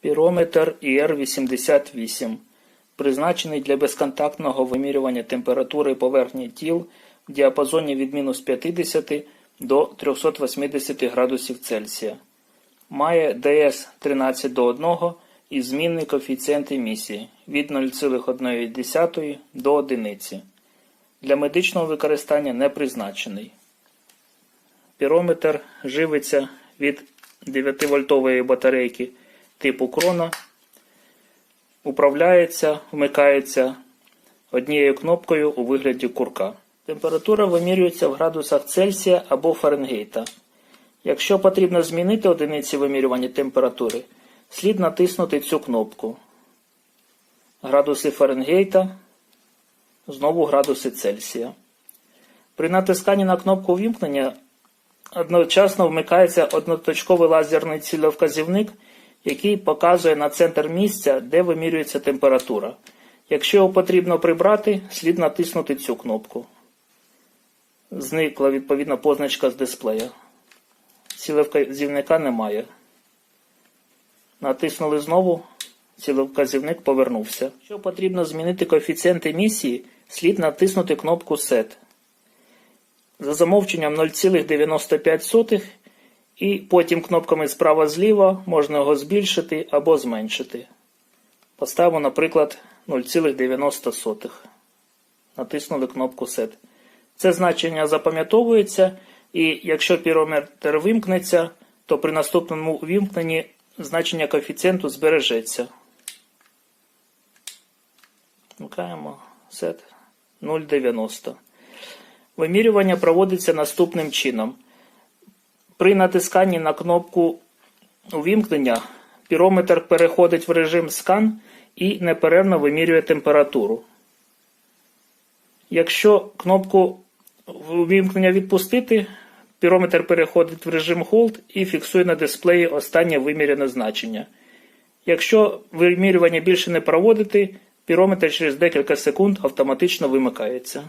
Пірометр ІР-88 призначений для безконтактного вимірювання температури поверхні тіл в діапазоні від мінус 50 до 380 градусів Цельсія. Має ДС 13 до 1 і змінний коефіцієнт емісії від 0,1 до 1. Для медичного використання не призначений. Пірометр живиться від 9-вольтової батарейки типу крона, управляється, вмикається однією кнопкою у вигляді курка. Температура вимірюється в градусах Цельсія або Фаренгейта. Якщо потрібно змінити одиниці вимірювання температури, слід натиснути цю кнопку. Градуси Фаренгейта, знову градуси Цельсія. При натисканні на кнопку вімкнення одночасно вмикається одноточковий лазерний цілевказівник, який показує на центр місця, де вимірюється температура. Якщо його потрібно прибрати, слід натиснути цю кнопку. Зникла відповідна позначка з дисплея. Цілевказівника немає. Натиснули знову, цілевказівник повернувся. Якщо потрібно змінити коефіцієнт емісії, слід натиснути кнопку Set. За замовченням 0,95 і потім кнопками справа зліва можна його збільшити або зменшити. Поставимо, наприклад, 0,90. Натиснули кнопку Set. Це значення запам'ятовується, і якщо пірометр вимкнеться, то при наступному вимкненні значення коефіцієнту збережеться. Вмикаємо Set 0,90. Вимірювання проводиться наступним чином. При натисканні на кнопку увімкнення пірометр переходить в режим скан і неперервно вимірює температуру. Якщо кнопку увімкнення відпустити, пірометр переходить в режим Hold і фіксує на дисплеї останнє вимірене значення. Якщо вимірювання більше не проводити, пірометр через декілька секунд автоматично вимикається.